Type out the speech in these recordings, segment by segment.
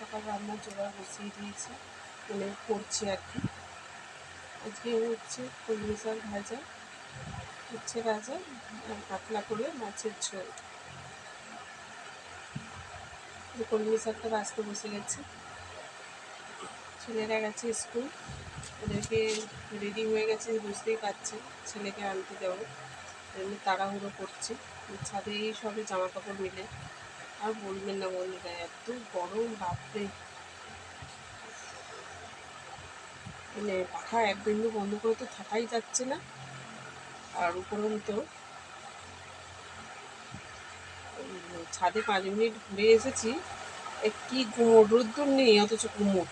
সকাল রান্নার জোগাড় বসিয়ে দিয়েছি মানে করছি আর কি। আজকে হচ্ছে কলমি শাক ভাজা হচ্ছে ভাজা, আর পাতলা করে মাছের ঝোল। কলমি শাকটা ভাজতে বসে গেছে। ছেলেরা গেছে স্কুল, ওদেরকে রেডি হয়ে গেছে, বুঝতেই পারছে ছেলেকে আনতে যাব। এমনি তাড়াহুড়ো করছি, ছাদে এই সবে জামা কাপড় মিলে। আর বলবেন না বন্ধুরা এত গরম, বাপরে। মানে পাখা এক বিন্দু বন্ধ করে তো থাকাই যাচ্ছে না, আর উপরন্ত ছাদে পাঁচ মিনিট ঘুরে এসেছি কি গুমোট, রোদ্দুর নেই, অথচ গুমোট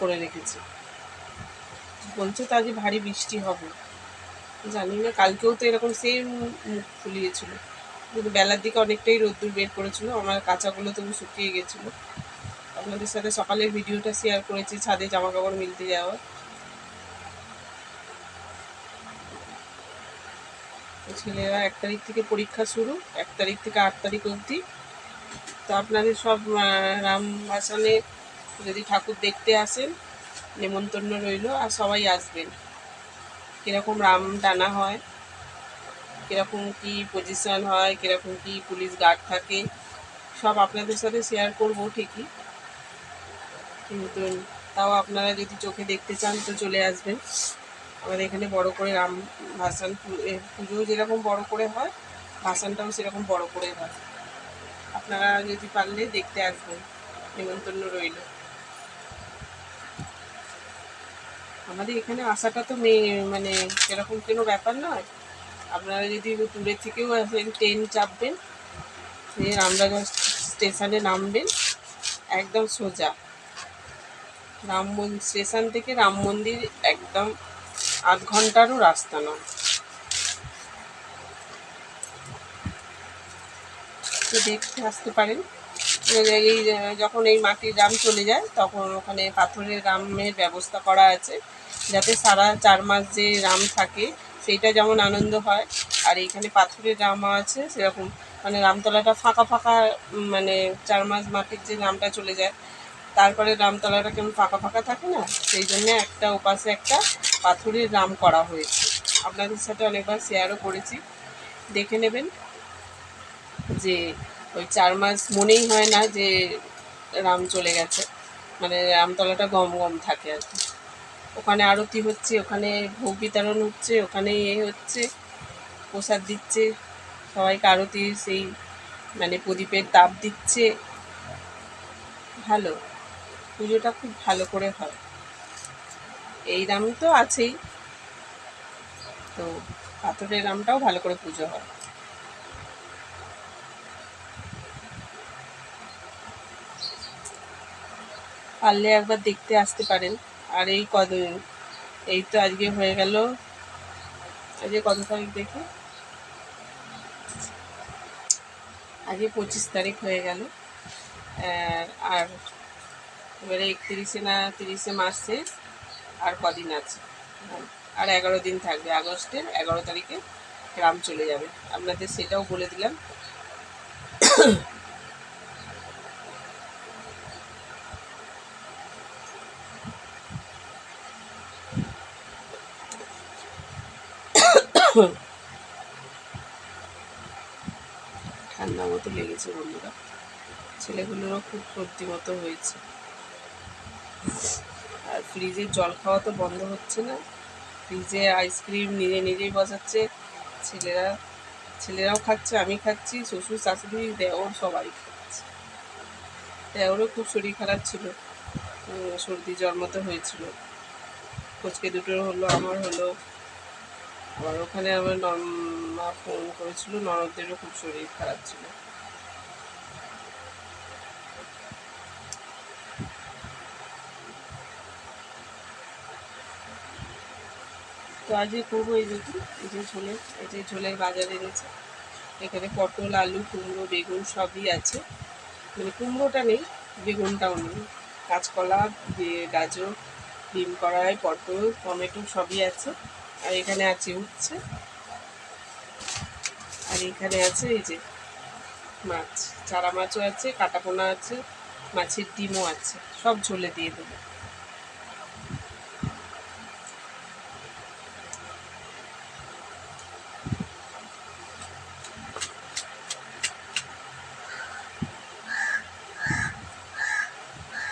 করে রেখেছে। বলছে তো আজ ভারী বৃষ্টি হবে। জানি না, কালকেও তো এরকম সেম মুখ ফুলিয়েছিল। কিন্তু বেলার দিকে অনেকটাই রোদ্দুর বের করেছিল, আমার কাঁচাগুলো তবু শুকিয়ে গেছিল। আপনাদের সাথে সকালের ভিডিওটা শেয়ার করেছি, ছাদে জামা কাপড় মিলতে যাওয়া ছেলেরা এক তারিখ থেকে পরীক্ষা শুরু, এক তারিখ থেকে আট তারিখ অবধি। তো আপনাদের সব রাম ভাসানে যদি ঠাকুর দেখতে আসেন, নেমন্তন্ন রইল আর সবাই আসবেন। কীরকম রাম টানা হয়। কীরকম কি পজিশন হয়, কীরকম কি পুলিশ গার্ড থাকে, সব আপনাদের সাথে শেয়ার করব ঠিকই। কিন্তু তাও আপনারা যদি চোখে দেখতে চান তো চলে আসবেন। আমাদের এখানে বড় করে রাম ভাসান পুজো যেরকম বড় করে হয়, ভাসানটাও সেরকম বড় করে হয়। আপনারা যদি পারলে দেখতে আসবেন, নিমন্ত্রণ রইল। আমাদের এখানে আসাটা তো মানে সেরকম কোনো ব্যাপার নয়। আপনারা যদি দূরের থেকেও আসেন ট্রেন চাপবেন নিয়ে রামরাজা স্টেশনে নামবেন, একদম সোজা। রাম মন্দির স্টেশন থেকে রাম মন্দির একদম আধ ঘন্টারও রাস্তা নয়। তো দেখতে আসতে পারেন। এই যখন এই মাটির রাম চলে যায়, তখন ওখানে পাথরের রামের ব্যবস্থা করা আছে, যাতে সারা চার মাস যে রাম থাকে সেইটা যেমন আনন্দ হয়। আর এইখানে পাথরের রাম আছে, সেরকম। মানে রামতলাটা ফাঁকা ফাঁকা মানে চার মাস মাটির যে রামটা চলে যায়, তারপরে রামতলাটা কেমন ফাঁকা ফাঁকা থাকে না? সেই জন্য একটা ওপাশে একটা পাথরের রাম করা হয়েছে। আপনাদের সাথে অনেকবার শেয়ারও করেছি। দেখে নেবেন যে ওই চার মাস মনেই হয় না যে রাম চলে গেছে। মানে রামতলাটা গম গম থাকে আর কি। ওখানে আরতি হচ্ছে, ওখানে ভোগ বিতরণ হচ্ছে, ওখানে এ হচ্ছে, প্রসাদ দিচ্ছে, সবাইকে আরতি সেই মানে প্রদীপের তাপ দিচ্ছে। ভালো, পুজোটা খুব ভালো করে হয়। এই রাম তো আছেই। তো পাথরের রামটাও ভালো করে পুজো হয়। পারলে একবার দেখতে আসতে পারেন। আর এই কদ এই তো আজকে হয়ে গেল। আজকে কত তারিখ দেখি? আজকে পঁচিশ তারিখ হয়ে গেল। আর এবারে একত্রিশে না, তিরিশে মাস শেষ আর কদিন আছে? আর এগারো দিন থাকবে, আগস্টের এগারো তারিখে গ্রাম চলে যাবে। আপনাদের সেটাও বলে দিলাম। ঠান্ডা মতো লেগেছে বন্ধুরা। ছেলেগুলোরও খুব সর্দি মতো হয়েছে। আর ফ্রিজের জল খাওয়া তো বন্ধ হচ্ছে না। ফ্রিজে আইসক্রিম নিজে নিজেই বসাচ্ছে। ছেলেরা, ছেলেরাও খাচ্ছে, আমি খাচ্ছি, শ্বশুর, শাশুড়ি, দেওর সবাই খাচ্ছে। দেওরও খুব শরীর খারাপ ছিল। সর্দি জ্বর মতো হয়েছিল। কোচকে দুটোর হলো, আমার হলো। আবার ওখানে আমার মা ফোন করেছিল, ননদদেরও খুব শরীর খারাপ ছিল। তো আজকে করব এই দেখুন এই যে ঝোলের, এই যে ঝোলের বাজার এনেছে। এখানে পটল, আলু, কুমড়ো, বেগুন সবই আছে। মানে কুমড়োটা নেই, বেগুনটাও নেই। কাঁচকলা দিয়ে গাজর, ডিম কড়াই, পটল, টমেটো সবই আছে। আর এখানে আছে উচ্ছে। আর এখানে আছে এই যে মাছ। চারা মাছও আছে, কাটাপোনা আছে, মাছের ডিমও আছে। সব ঝোলে দিয়ে দেবো।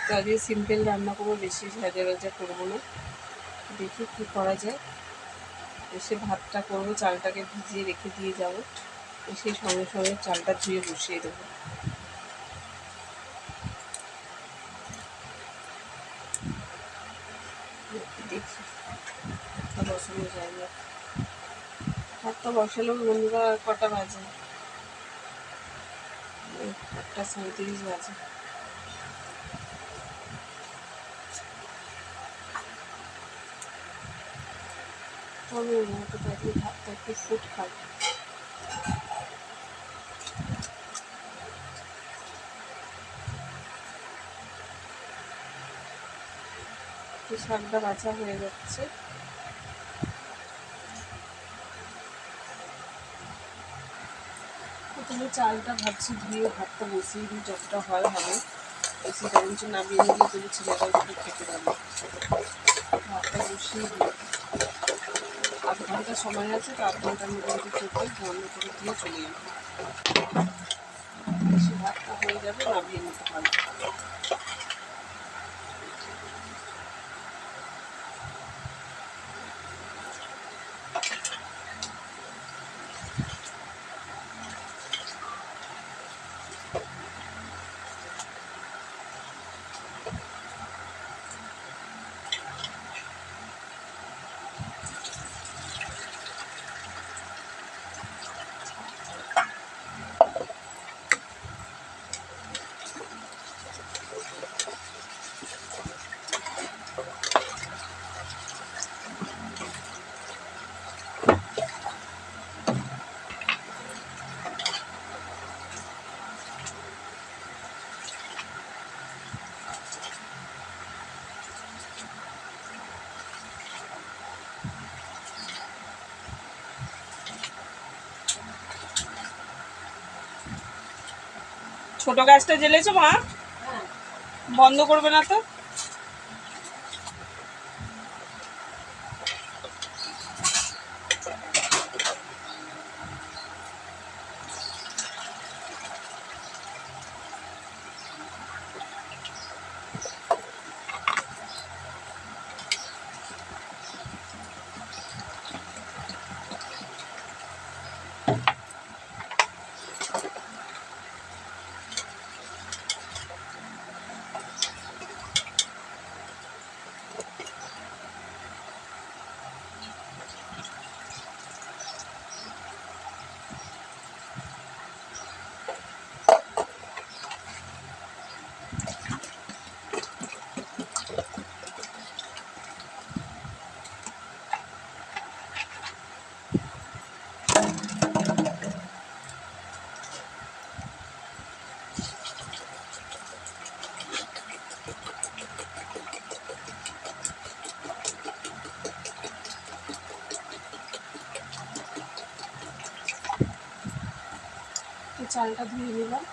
তো আজকে সিম্পল রান্না করব, বেশি সাজা বাজা করব না। দেখি কী করা যায়। এসে ভাতটা করব, চালটাকে ভিজিয়ে রেখে দিয়ে যাব। এসে সঙ্গে সঙ্গে চালটা ধুয়ে বসিয়ে দেবো। দেখি বসানো যায় না। ভাতটা বন্ধুরা, কটা বাজে? একটা সাঁত্রিশ বাজে। তবে ওটা তাকে ভাতটা একটু ফুট খাবে তো শাকটা বাছা হয়ে যাচ্ছে। প্রথমে চালটা ভাবছি ধুয়ে ভাতটা বসিয়ে দিই, যতটা হয় হবে। বেশি বরঞ্চ নামিয়ে তুমি খেতে পারবে ভাতটা বসিয়ে আধ ঘণ্টা সময় আছে, তো আধ ঘণ্টার মধ্যে যদি চোখে বন্ধ করে দিয়ে চলে যাবে। ভাতটা হয়ে যাবে, নামিয়ে নিতে পারবে। ছোট গাছটা জ্বেলেছো মা? বন্ধ করবে না তো? চালটা ধুয়ে নিলাম।